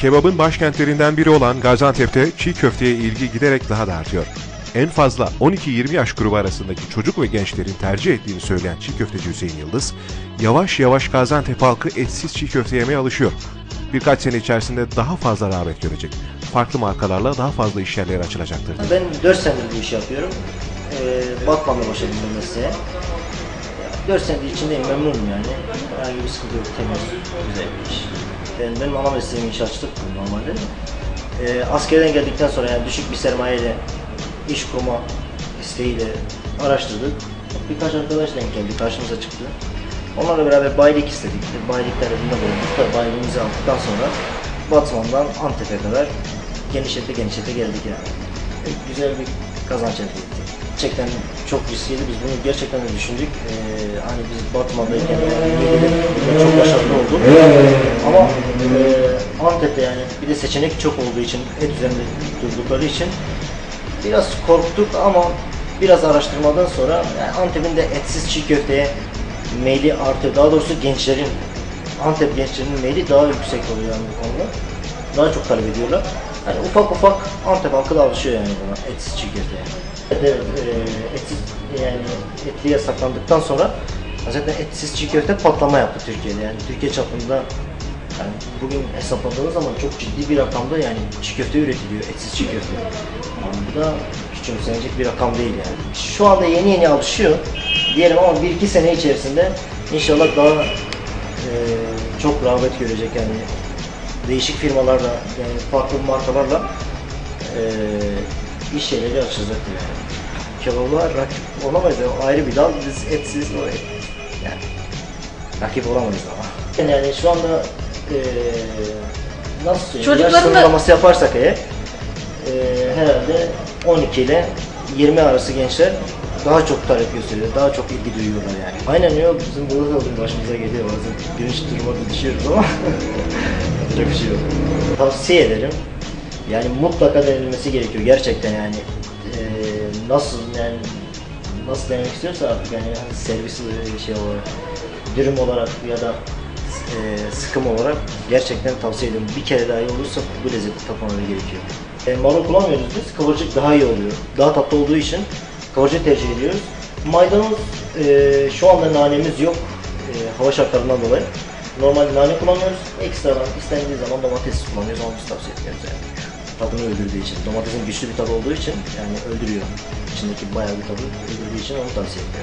Kebabın başkentlerinden biri olan Gaziantep'te çiğ köfteye ilgi giderek daha da artıyor. En fazla 12-20 yaş grubu arasındaki çocuk ve gençlerin tercih ettiğini söyleyen çiğ köfteci Hüseyin Yıldız, yavaş yavaş Gaziantep halkı etsiz çiğ köfte yemeye alışıyor. Birkaç sene içerisinde daha fazla rağbet görecek. Farklı markalarla daha fazla iş yerleri açılacaktır. Ben 4 senedir bu işi yapıyorum. Ee, Batman'da başladım bu mesleğe. 4 senedir içindeyim, memnunum yani. Herhangi bir sıkıntı yok, temiz, güzel bir iş. Ben, benim ana mesleğim inşaatçılık normalde. Ee, askerden geldikten sonra yani düşük bir sermayeyle iş kurma isteğiyle araştırdık. Birkaç arkadaş denk geldi, karşımıza çıktı. Onlarla beraber bayilik istedik. Bayiliklerle bununla bulunduk. Tabii bayiliğimizi aldıktan sonra Batman'dan Antep'e kadar genişlete genişlete geldik yani. E, Güzel bir kazanç elde ettik. Gerçekten çok riskliydi. Biz bunu gerçekten de düşündük. Ee, hani biz Batman'dayken yani çok başarılı olduk. Ama e, Antep'te yani bir de seçenek çok olduğu için, et üzerinde durdukları için biraz korktuk ama biraz araştırmadan sonra yani Antep'in de etsiz çiğ köfteye meyli artıyor. Daha doğrusu gençlerin, Antep gençlerinin meyli daha yüksek oluyor yani bu konuda. Daha çok talep ediyorlar. Yani ufak ufak Antep halkı alışıyor yani buna etsiz çiğ köfteye. Evet e, etsiz yani etli yasaklandıktan sonra zaten etsiz çiğ köfte patlama yaptı Türkiye'de yani Türkiye çapında yani bugün hesapladığınız zaman çok ciddi bir rakamda yani çiğ köfte üretiliyor, etsiz çiğ köfte. Yani bu da küçümsenecek bir rakam değil yani. Şu anda yeni yeni alışıyor diyelim ama 1-2 sene içerisinde inşallah daha e, çok rağbet görecek yani değişik firmalarla yani farklı markalarla e, iş yerleri açılacaktır yani. Kebaba rakip olamayız o ayrı bir dal biz etsiz o et yani rakip olamayız ama. Yani şu anda e, nasıl söyleyeyim yaş Çocukların da- sınırlaması yaparsak eğer e, herhalde 12 ile 20 arası gençler daha çok talep gösteriyor, daha çok ilgi duyuyorlar yani. Aynen yok, bizim burada da başımıza geliyor bazen. Birinci durumda düşüyoruz ama yapacak bir şey yok. Tavsiye ederim. Yani mutlaka denilmesi gerekiyor gerçekten yani. Ee, nasıl yani nasıl denemek istiyorsa artık yani hani servis e, şey olarak, dürüm olarak ya da e, sıkım olarak gerçekten tavsiye ediyorum. Bir kere daha iyi olursa bu lezzeti tatmaları gerekiyor. E, marul kullanmıyoruz biz. Kıvırcık daha iyi oluyor. Daha tatlı olduğu için kıvırcık tercih ediyoruz. Maydanoz e, şu anda nanemiz yok. E, hava şartlarından dolayı. Normal nane kullanıyoruz. Ekstradan istendiği zaman domates kullanıyoruz ama biz tavsiye etmiyoruz yani. Tadını öldürdüğü için. Domatesin güçlü bir tadı olduğu için yani öldürüyor. İçindeki bayağı bir tadı öldürdüğü için onu tavsiye etmiyoruz.